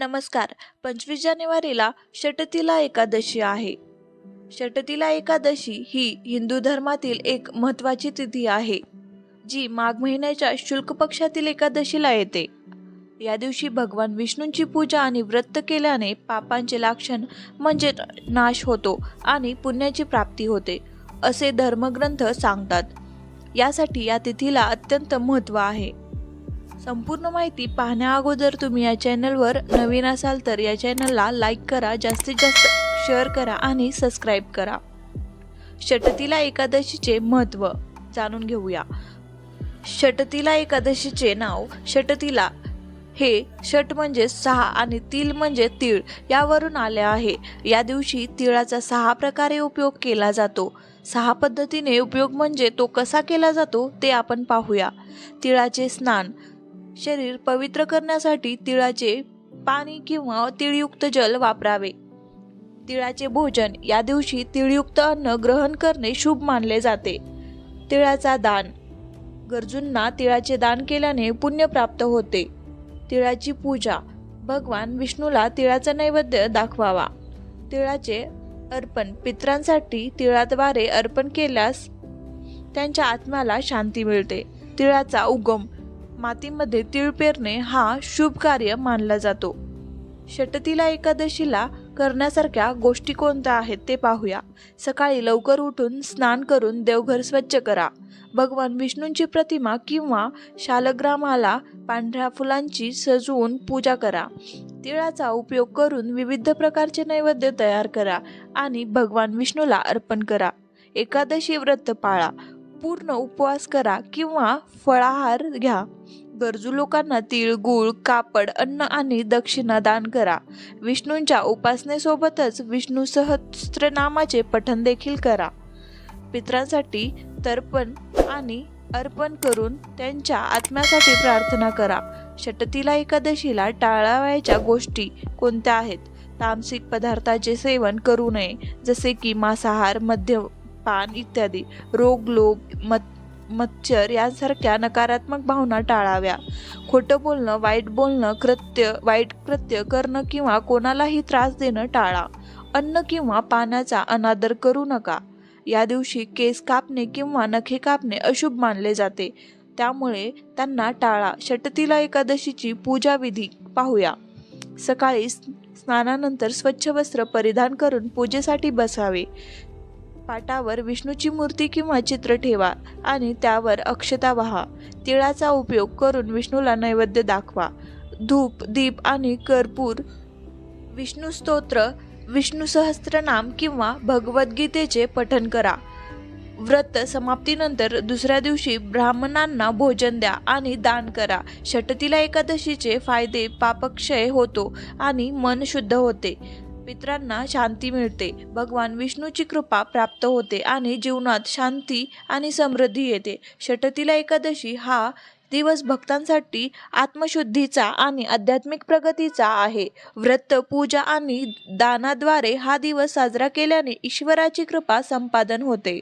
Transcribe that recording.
नमस्कार. पंचवीस जानेवारीला षटतिला एकादशी आहे. षटतिला एकादशी ही हिंदू धर्मातील एक महत्त्वाची तिथी आहे जी माघ महिन्याच्या शुल्क पक्षातील एकादशीला येते. या दिवशी भगवान विष्णूंची पूजा आणि व्रत केल्याने पापांचे लाक्षण म्हणजे नाश होतो आणि पुण्याची प्राप्ती होते असे धर्मग्रंथ सांगतात. यासाठी या तिथीला अत्यंत महत्त्व आहे. संपूर्ण माहिती पाहण्या अगोदर तुम्ही या चॅनलवर नवीन असाल तर या चॅनलला लाईक करा जास्तीत जास्त शेअर करा आणि सबस्क्राईब करा. षटतिला एकादशीचे महत्त्व जाणून घेऊया. षटतिला एकादशीचे नाव षटतिला हे षट म्हणजे सहा आणि तिल म्हणजे तीळ यावरून आले आहे. या दिवशी तिळाचा सहा प्रकारे उपयोग केला जातो. सहा पद्धतीने उपयोग म्हणजे तो कसा केला जातो ते आपण पाहूया. तिळाचे स्नान शरीर पवित्र करण्यासाठी तिळाचे पाणी किंवा तिळयुक्त जल वापरावे. तिळाचे भोजन या दिवशी तिळयुक्त अन्न ग्रहण करणे शुभ मानले जाते. तिळाचा दान. गरजूंना तिळाचे दान केल्याने पुण्य प्राप्त होते. तिळाची पूजा. भगवान विष्णूला तिळाचा नैवेद्य दाखवावा. तिळाचे अर्पण पित्रांसाठी तिळाद्वारे अर्पण केल्यास त्यांच्या आत्म्याला शांती मिळते. तिळाचा उगम. मातीमध्ये तीळ पेरणे हा शुभ कार्य मानला जातो. षटतीला एकादशीला करण्यासारख्या गोष्टी कोणत्या आहेत ते पाहूया. सकाळी लवकर उठून स्नान करून देवघर स्वच्छ करा. भगवान विष्णूंची प्रतिमा किंवा शालग्रामाला पांढऱ्या फुलांची सजवून पूजा करा. तिळाचा उपयोग करून विविध प्रकारचे नैवेद्य तयार करा आणि भगवान विष्णूला अर्पण करा. एकादशी व्रत पाळा. पूर्ण उपवास करा किंवा फळाहार घ्या. गरजू लोकांना तीळ गुळ कापड अन्न आणि दक्षिणा दान करा. विष्णूंच्या उपासनेसोबतच विष्णू सहस्त्रनामाचे पठण देखील करा. पित्रांसाठी तर्पण आणि अर्पण करून त्यांच्या आत्म्यासाठी प्रार्थना करा. षटतीला एकादशीला टाळावयाच्या गोष्टी कोणत्या आहेत? तामसिक पदार्थाचे सेवन करू नये जसे की मांसाहार मध्य पान इत्यादी. रोग लोभ मत मच्छर यांसारख्या नकारात्मक भावना टाळाव्या. खोटं बोलणं वाईट बोलणं कृत्य वाईट कृत्य करणं किंवा कोणालाही त्रास देणं टाळा. अन्न किंवा पाण्याचा अनादर करू नका. या दिवशी केस कापणे किंवा नखे कापणे अशुभ मानले जाते. त्यामुळे त्यांना टाळा. षटतीला एकादशीची पूजा विधी पाहूया. सकाळी स्नानानंतर स्वच्छ वस्त्र परिधान करून पूजेसाठी बसावे. पाटावर विष्णूची मूर्ती किंवा चित्र ठेवा आणि त्यावर अक्षता वाहा. तिळाचा उपयोग करून विष्णूला नैवेद्य दाखवा. धूप दीप आणि कर्पूर विष्णू स्तोत्र विष्णू सहस्त्रनाम किंवा भगवद्गीतेचे पठण करा. व्रत समाप्तीनंतर दुसऱ्या दिवशी ब्राह्मणांना भोजन द्या आणि दान करा. षटतीला एकादशीचे फायदे पापक्षय होतो आणि मन शुद्ध होते. पित्रांना शांती मिळते. भगवान विष्णूची कृपा प्राप्त होते आणि जीवनात शांती आणि समृद्धी येते. षटतीला एकादशी हा दिवस भक्तांसाठी आत्मशुद्धीचा आणि आध्यात्मिक प्रगतीचा आहे. व्रत पूजा आणि दानाद्वारे हा दिवस साजरा केल्याने ईश्वराची कृपा संपादन होते.